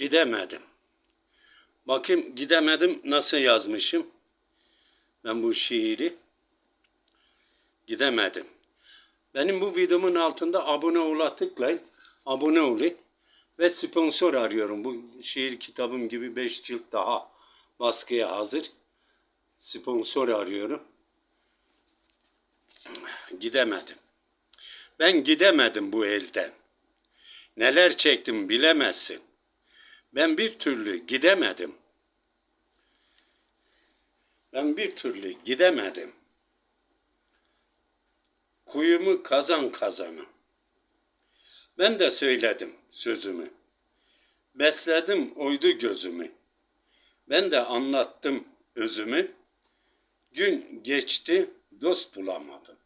Gidemedim. Bakayım gidemedim nasıl yazmışım. Ben bu şiiri gidemedim. Benim bu videomun altında abone ola tıklayın. Abone olun. Ve sponsor arıyorum. Bu şiir kitabım gibi 5 cilt daha baskıya hazır. Sponsor arıyorum. Gidemedim. Ben gidemedim bu elden. Neler çektim bilemezsin. Ben bir türlü gidemedim. Ben bir türlü gidemedim. Kuyumu kazan kazanı. Ben de söyledim sözümü. Besledim oydu gözümü. Ben de anlattım özümü. Gün geçti dost bulamadım.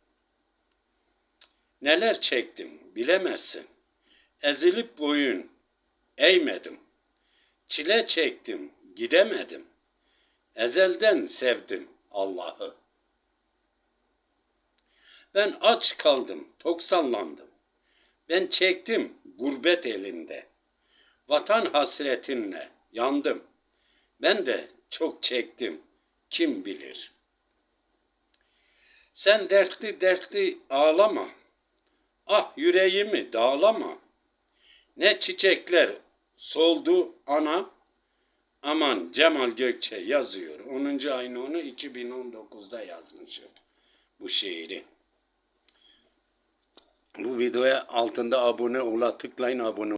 Neler çektim bilemezsin. Ezilip boyun eğmedim. Çile çektim gidemedim. Ezelden sevdim Allah'ı. Ben aç kaldım, toksallandım. Ben çektim gurbet elinde. Vatan hasretinle yandım. Ben de çok çektim, kim bilir. Sen dertli dertli ağlama. Ah yüreğimi dağlama. Ne çiçekler soldu ana. Aman Cemal Gökçe yazıyor. 10. ayın onu 2019'da yazmışım bu şiiri. Bu videoya altında abone ola tıklayın abone